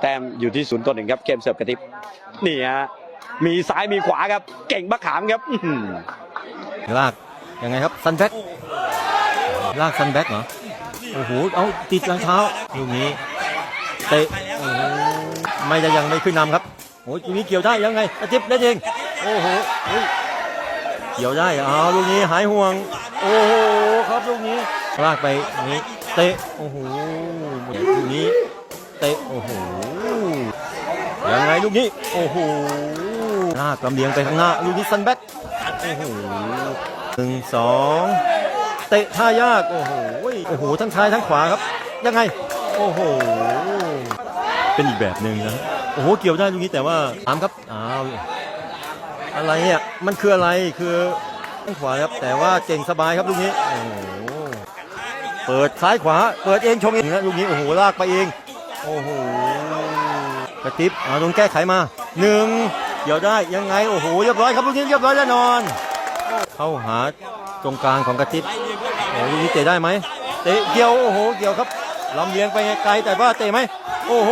แต้มอยู่ที่ศูนย์ต่อหนึ่งครับเกมเสิร์ฟกระติบนี่ฮะมีซ้ายมีขวาครับ เก่งบักขามครับลากยังไงครับซันแบ็กลากซันแบ็กเหรอโอ้โหเอาติดรองเท้าลูกนี้เตะโอ้โหไม่ได้ยังไม่ขึ้นนำครับโอ้ยนี้เกี่ยวได้ยังไงอาทิตย์ได้เองโอ้โหเฮ้ยเกี่ยวได้เอาลูกนี้หายห่วง โอ้โหครับลูกนี้ลากไปนี้เตะโอ้โหลูกนี้ เตะ โอ้โห ยังไงลูกนี้ โอ้โหลากลำเลียงไปข้างหน้า ลูกนี้ซันแบ็กโอ้โหหนึ่งสองเตะท่ายาก โอ้โห โอ้โห ทั้งซ้ายทั้งขวาครับ ยังไง โอ้โห เป็นอีกแบบหนึ่งนะ โอ้โห เกี่ยวได้ลูกนี้แต่ว่าถามครับ อ้าว อะไรเนี่ย มันคืออะไร คือทั้งขวาครับ แต่ว่าเก่งสบายครับลูกนี้ โอ้โห เปิดซ้ายขวา เปิดเองชงเองนะลูกนี้ โอ้โห ลากไปเอง โอ้โหกระติบเอาโดนแก้ไขมาหนึ่งเดี๋ยวได้ยังไงโอ้โหเรียบร้อยครับลูกนี้เรียบร้อยแน่นอน เข้าหาตรงกลางของกระติบโอ้ลูกนี้เตะได้ไหมเตะเกี่ยวโอ้โหเกี่ยวครับลำเลียงไปไกลแต่ว่าเตะไหมโอ้โห